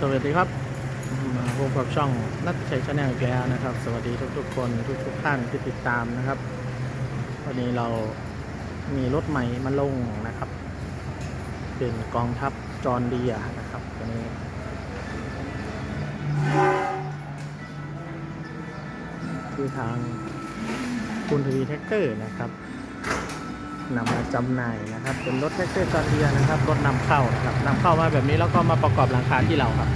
สวัสดีครับมาพบกับช่องนัทชัยชาแนลอีกแล้วนะครับ สวัสดีทุกๆคนทุกๆท่านที่ติดตามนะครับ วันนี้เรามีรถใหม่มาลงนะครับ เป็นกองทัพจอร์นเดียนะครับตัวนี้คือทางคุณทวีแท็กเตอร์นะครับ นำมาจำหน่ายนะครับ เป็นรถแท็กเตอร์จอร์นเดียนะครับ รถนำเข้านะครับนำเข้ามาแบบนี้แล้วก็มาประกอบหลังคาที่เราครับ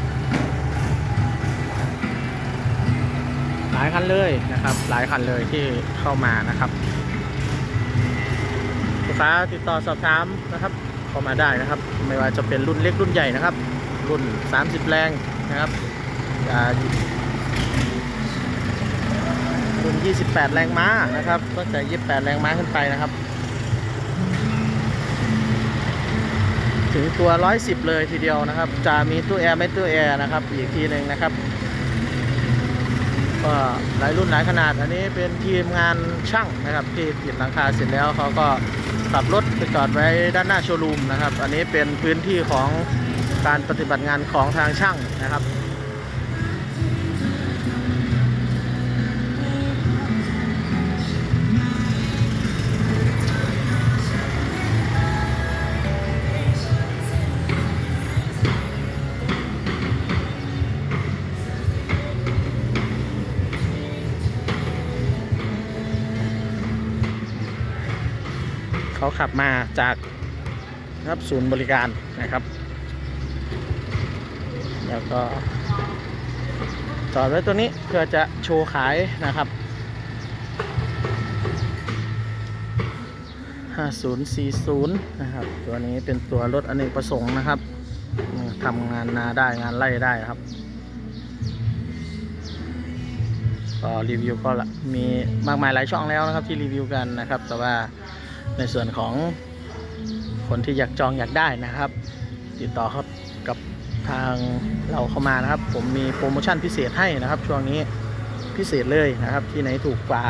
หลายคันเลยนะครับ หลายคันเลยที่เข้ามานะครับลูกค้าติดต่อสอบถามนะครับ เข้ามาได้นะครับ ไม่ว่าจะเป็นรุ่นเล็กรุ่นใหญ่นะครับ รุ่น 30 แรงนะครับอ่ารุ่น 28 แรงม้านะครับตั้งแต่ 28 แรงม้าขึ้นไปนะครับ ถึงตัว 110 เลยทีเดียวนะครับ จะมีตู้แอร์ไม่ตู้แอร์นะครับ อีกทีหนึ่งนะครับก็หลายรุ่นหลายขนาด อันนี้เป็นทีมงานช่างนะครับ ที่ติดหลังคาเสร็จแล้วเขาก็ขับรถไปจอดไว้ด้านหน้าโชว์รูมนะครับ อันนี้เป็นพื้นที่ของการปฏิบัติงานของทางช่างนะครับ เขาขับมาจากครับศูนย์บริการนะครับ แล้วก็จอดไว้ตัวนี้เพื่อจะโชว์ขายนะครับ 5040 นะครับ ตัวนี้เป็นตัวรถอเนกประสงค์นะครับทำงานนาได้งานไล่ได้ครับก็รีวิวก็ละมีมากมายหลายช่องแล้วนะครับที่รีวิวกันนะครับ แต่ว่า ในส่วนของคนที่อยากจองอยากได้นะครับ ติดต่อครับกับทางเราเข้ามานะครับ ผมมีโปรโมชั่นพิเศษให้นะครับ ช่วงนี้พิเศษเลยนะครับ ที่ไหนถูกกว่า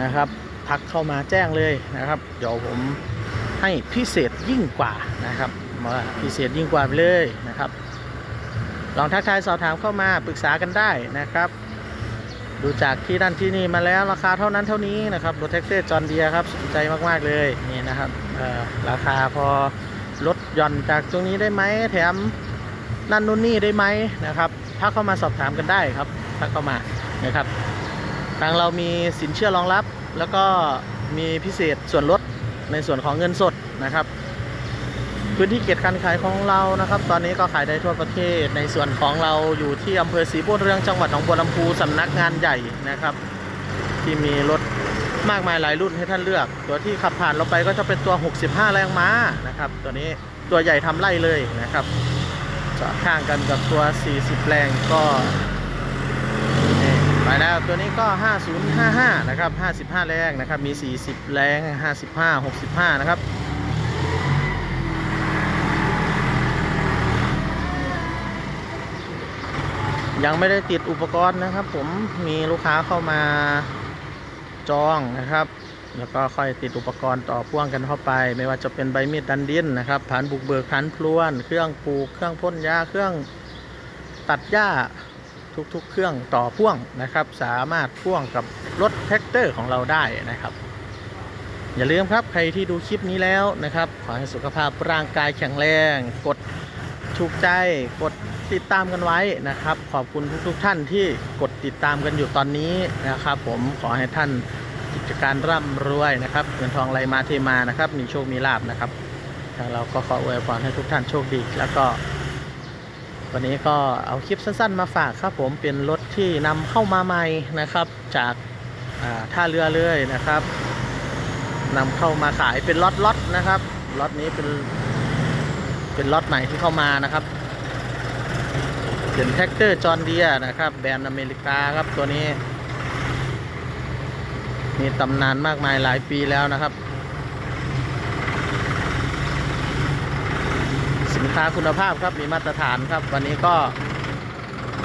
นะครับทักเข้ามาแจ้งเลยนะครับ เดี๋ยวผมให้พิเศษยิ่งกว่านะครับมาพิเศษยิ่งกว่าไปเลยนะครับ ลองทักทายสอบถามเข้ามาปรึกษากันได้นะครับ ดูจากที่นั่นที่นี่มาแล้วราคาเท่านั้นเท่านี้นะครับรถแท็กซี่จอร์นเดียครับสนใจมาก ๆ เลยนี่นะครับราคาพอลดหย่อนจากตรงนี้ได้ไหมแถมนั่นนู่นนี่ได้ไหมนะครับถ้าเข้ามาสอบถามกันได้ครับถ้าเข้ามานะครับทางเรามีสินเชื่อรองรับ แล้วก็มีพิเศษส่วนลดในส่วนของเงินสดนะครับ พื้นที่เกียรติการขายของเรานะครับ ตอนนี้ก็ขายได้ทั่วประเทศ ในส่วนของเราอยู่ที่อำเภอศรีบัวเรืองจังหวัดหนองบัวลำพูสำนักงานใหญ่นะครับ ที่มีรถมากมายหลายรุ่นให้ท่านเลือก ตัวที่ขับผ่านเราไปก็จะเป็นตัว 65 แรงม้านะครับ ตัวนี้ตัวใหญ่ทำไล่เลยนะครับจอดข้างกันกับตัว 40 แรงก็ไปแล้วตัวนี้ก็ 5055 นะครับ 55 แรงนะครับ มี 40 แรง 55 65 นะครับ ยังไม่ได้ติดอุปกรณ์นะครับ ผมมีลูกค้าเข้ามาจองนะครับ แล้วก็ค่อยติดอุปกรณ์ต่อพ่วงกันเข้าไป ไม่ว่าจะเป็นใบมีดดันดินนะครับฐานบุกเบิกฐานพลวน เครื่องปลูกเครื่องพ่นยาเครื่องตัดหญ้าทุกๆ เครื่องต่อพ่วงนะครับ สามารถพ่วงกับรถแท็กเตอร์ของเราได้นะครับ อย่าลืมครับใครที่ดูคลิปนี้แล้วนะครับ ขอให้สุขภาพร่างกายแข็งแรง กด ถูกใจกดติดตามกันไว้นะครับ ขอบคุณทุกๆทท่านที่กดติดตามกันอยู่ตอนนี้นะครับ ผมขอให้ท่านกิจการร่ำรวยนะครับเงินทองไหลมาเทมานะครับ มีโชคมีลาบนะครับทางเราก็ขออวยพรให้ทุกท่านโชคดี แล้วก็ วันนี้ก็เอาคลิปสั้นๆ มาฝากครับ ผมเป็นรถที่นำเข้ามาใหม่นะครับ จากาท่าเรือเลยนะครับนำเข้ามาขายเป็นล็อตๆนะครับล็อตนี้เป็น เป็นล็อตใหม่ที่เข้ามานะครับ เป็นแท็กเตอร์จอร์นเดียนะครับ แบรนด์อเมริกาครับตัวนี้ มีตำนานมากมายหลายปีแล้วนะครับ สินค้าคุณภาพครับมีมาตรฐานครับ วันนี้ก็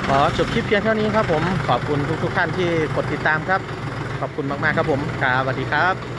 ขอจบคลิปเพียงเท่านี้ครับผมขอบคุณทุกๆท่านที่กดติดตามครับ ขอบคุณมากๆครับผมครับสวัสดีครับ